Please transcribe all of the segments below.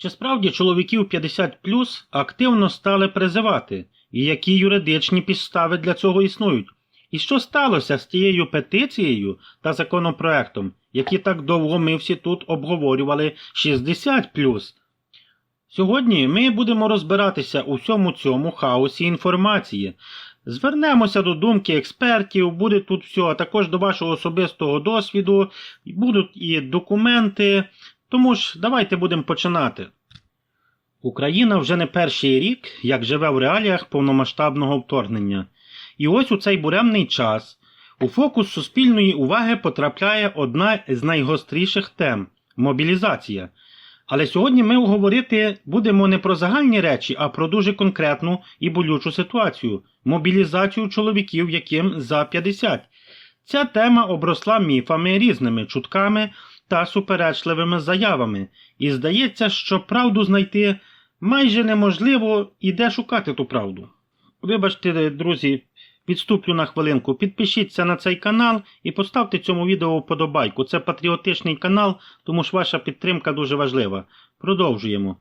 Чи справді чоловіків 50 активно стали призивати, і які юридичні підстави для цього існують? І що сталося з тією петицією та законопроектом, які так довго ми всі тут обговорювали 60 Сьогодні ми будемо розбиратися у всьому цьому хаосі інформації. Звернемося до думки експертів, буде тут все, а також до вашого особистого досвіду, будуть і документи. Тому ж давайте будемо починати. Україна вже не перший рік, як живе в реаліях повномасштабного вторгнення. І ось у цей буремний час у фокус суспільної уваги потрапляє одна з найгостріших тем мобілізація. Але сьогодні ми говорити будемо не про загальні речі, а про дуже конкретну і болючу ситуацію мобілізацію чоловіків, яким за 50. Ця тема обросла міфами різними чутками та суперечливими заявами, і здається, що правду знайти майже неможливо і де шукати ту правду. Вибачте, друзі, відступлю на хвилинку. Підпишіться на цей канал і поставте цьому відео вподобайку. Це патріотичний канал, тому ж ваша підтримка дуже важлива. Продовжуємо.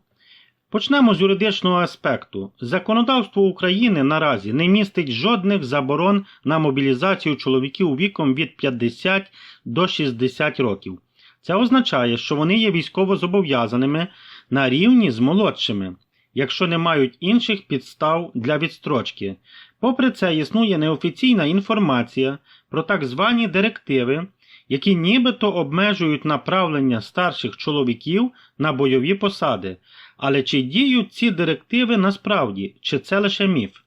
Почнемо з юридичного аспекту. Законодавство України наразі не містить жодних заборон на мобілізацію чоловіків віком від 50 до 60 років. Це означає, що вони є військово зобов'язаними на рівні з молодшими, якщо не мають інших підстав для відстрочки. Попри це, існує неофіційна інформація про так звані директиви, які нібито обмежують направлення старших чоловіків на бойові посади. Але чи діють ці директиви насправді, чи це лише міф?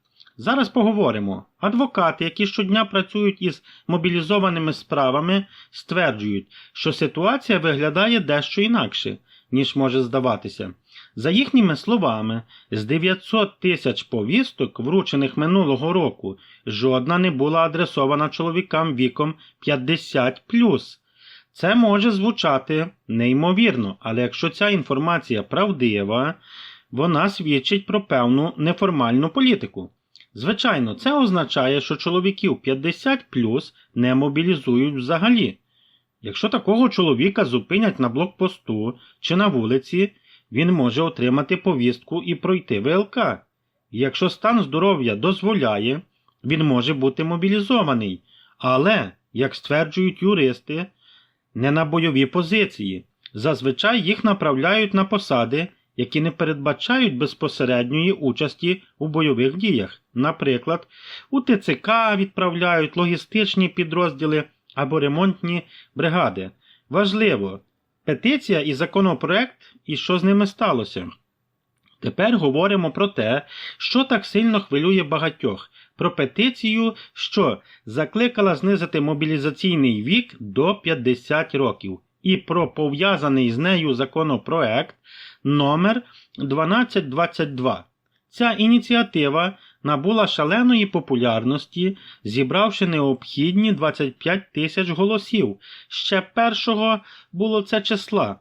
Зараз поговоримо. Адвокати, які щодня працюють із мобілізованими справами, стверджують, що ситуація виглядає дещо інакше, ніж може здаватися. За їхніми словами, з 900 тисяч повісток, вручених минулого року, жодна не була адресована чоловікам віком 50 Це може звучати неймовірно, але якщо ця інформація правдива, вона свідчить про певну неформальну політику. Звичайно, це означає, що чоловіків 50 плюс не мобілізують взагалі. Якщо такого чоловіка зупинять на блокпосту чи на вулиці, він може отримати повістку і пройти ВЛК. Якщо стан здоров'я дозволяє, він може бути мобілізований, але, як стверджують юристи, не на бойові позиції. Зазвичай їх направляють на посади, які не передбачають безпосередньої участі у бойових діях. Наприклад, у ТЦК відправляють логістичні підрозділи або ремонтні бригади. Важливо, петиція і законопроект, і що з ними сталося. Тепер говоримо про те, що так сильно хвилює багатьох, про петицію, що закликала знизити мобілізаційний вік до 50 років, і про пов'язаний з нею законопроект номер 1222. Ця ініціатива набула шаленої популярності, зібравши необхідні 25 тисяч голосів. Ще першого було це числа.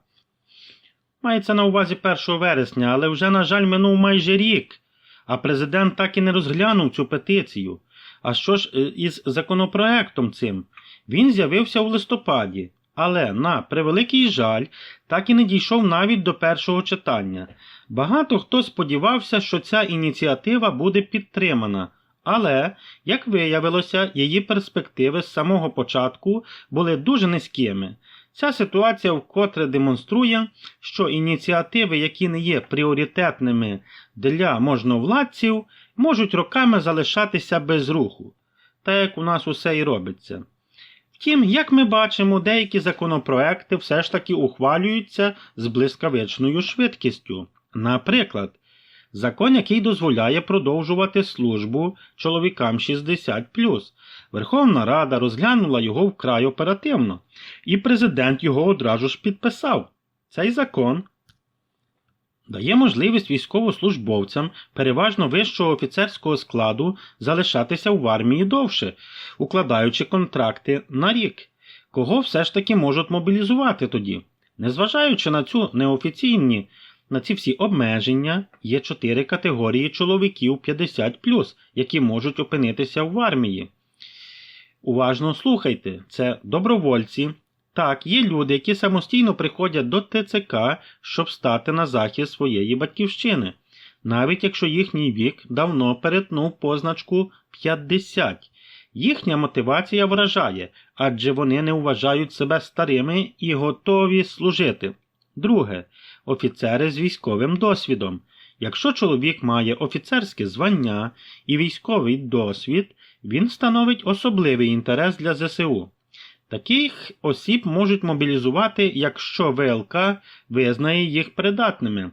Мається на увазі 1 вересня, але вже, на жаль, минув майже рік, а президент так і не розглянув цю петицію. А що ж е, із законопроектом цим? Він з'явився у листопаді, але, на превеликий жаль, так і не дійшов навіть до першого читання. Багато хто сподівався, що ця ініціатива буде підтримана, але, як виявилося, її перспективи з самого початку були дуже низькими. Ця ситуація вкотре демонструє, що ініціативи, які не є пріоритетними для можновладців, можуть роками залишатися без руху, так як у нас усе і робиться. Втім, як ми бачимо, деякі законопроекти все ж таки ухвалюються з блискавичною швидкістю. Наприклад, закон, який дозволяє продовжувати службу чоловікам 60 Верховна Рада розглянула його вкрай оперативно, і президент його одразу ж підписав. Цей закон дає можливість військовослужбовцям переважно вищого офіцерського складу залишатися в армії довше, укладаючи контракти на рік, кого все ж таки можуть мобілізувати тоді. Незважаючи на цю неофіційні на ці всі обмеження є чотири категорії чоловіків 50, які можуть опинитися в армії. Уважно слухайте, це добровольці, Так, є люди, які самостійно приходять до ТЦК, щоб стати на захист своєї батьківщини, навіть якщо їхній вік давно перетнув позначку 50. Їхня мотивація вражає, адже вони не вважають себе старими і готові служити. Друге офіцери з військовим досвідом. Якщо чоловік має офіцерське звання і військовий досвід, він становить особливий інтерес для ЗСУ. Таких осіб можуть мобілізувати, якщо ВЛК визнає їх придатними.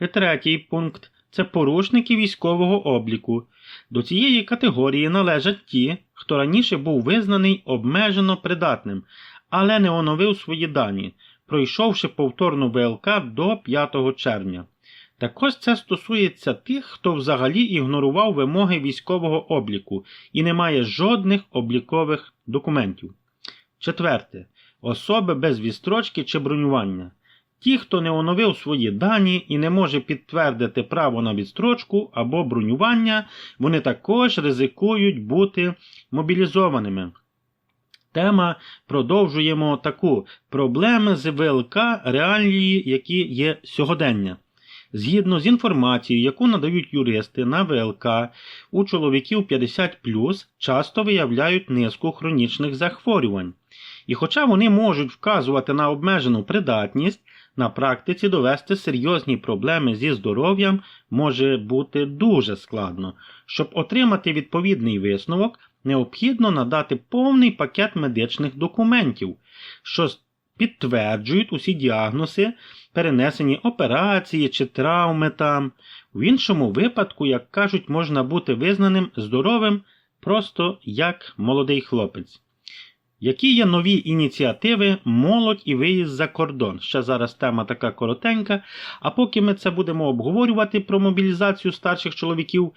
І третій пункт це порушники військового обліку. До цієї категорії належать ті, хто раніше був визнаний обмежено придатним, але не оновив свої дані, пройшовши повторну ВЛК до 5 червня. Також це стосується тих, хто взагалі ігнорував вимоги військового обліку і не має жодних облікових документів. Четверте. Особи без відстрочки чи бронювання. Ті, хто не оновив свої дані і не може підтвердити право на відстрочку або бронювання, вони також ризикують бути мобілізованими. Тема продовжуємо таку проблеми з ВЛК реалії, які є сьогодення. Згідно з інформацією, яку надають юристи на ВЛК, у чоловіків 50 часто виявляють низку хронічних захворювань. І хоча вони можуть вказувати на обмежену придатність, на практиці довести серйозні проблеми зі здоров'ям може бути дуже складно. Щоб отримати відповідний висновок, необхідно надати повний пакет медичних документів, що підтверджують усі діагнози, перенесені операції чи травми там. В іншому випадку, як кажуть, можна бути визнаним здоровим просто як молодий хлопець. Які є нові ініціативи молодь і виїзд за кордон? Ще зараз тема така коротенька. А поки ми це будемо обговорювати про мобілізацію старших чоловіків,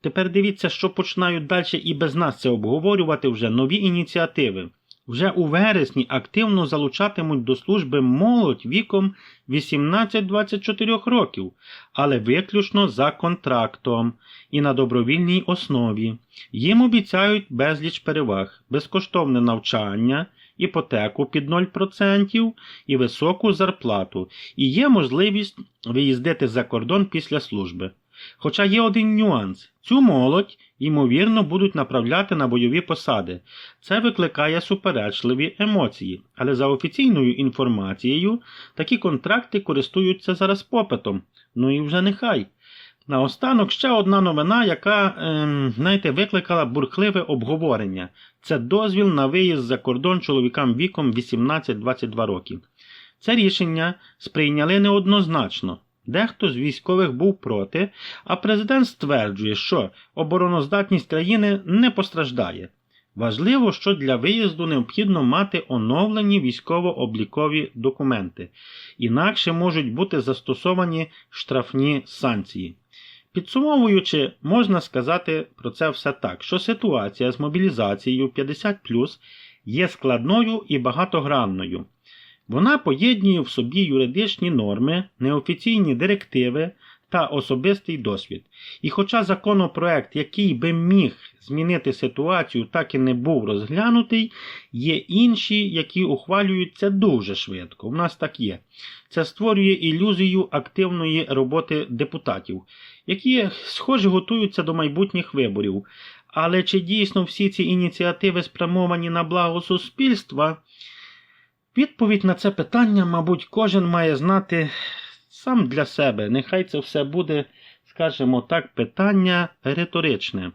тепер дивіться, що починають далі і без нас це обговорювати вже нові ініціативи. Вже у вересні активно залучатимуть до служби молодь віком 18-24 років, але виключно за контрактом і на добровільній основі. Їм обіцяють безліч переваг, безкоштовне навчання, іпотеку під 0% і високу зарплату, і є можливість виїздити за кордон після служби. Хоча є один нюанс: цю молодь, ймовірно, будуть направляти на бойові посади. Це викликає суперечливі емоції, але за офіційною інформацією такі контракти користуються зараз попитом. Ну і вже нехай. Наостанок ще одна новина, яка, ем, знаєте, викликала бурхливе обговорення. Це дозвіл на виїзд за кордон чоловікам віком 18-22 років. Це рішення сприйняли неоднозначно. Дехто з військових був проти, а президент стверджує, що обороноздатність країни не постраждає. Важливо, що для виїзду необхідно мати оновлені військово-облікові документи, інакше можуть бути застосовані штрафні санкції. Підсумовуючи, можна сказати про це все так, що ситуація з мобілізацією 50 є складною і багатогранною. Вона поєднує в собі юридичні норми, неофіційні директиви та особистий досвід. І хоча законопроект, який би міг змінити ситуацію, так і не був розглянутий, є інші, які ухвалюються дуже швидко. У нас так є. Це створює ілюзію активної роботи депутатів, які, схоже, готуються до майбутніх виборів. Але чи дійсно всі ці ініціативи спрямовані на благо суспільства? Відповідь на це питання, мабуть, кожен має знати сам для себе. Нехай це все буде, скажімо так, питання риторичне.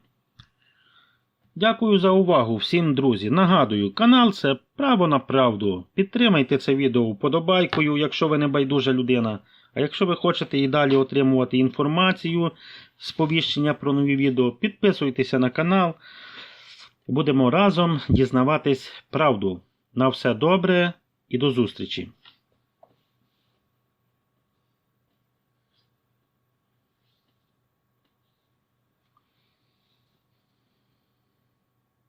Дякую за увагу всім, друзі. Нагадую, канал це право на правду. Підтримайте це відео вподобайкою, якщо ви не байдужа людина. А якщо ви хочете і далі отримувати інформацію, сповіщення про нові відео, підписуйтеся на канал. Будемо разом дізнаватись правду. На все добре і до зустрічі!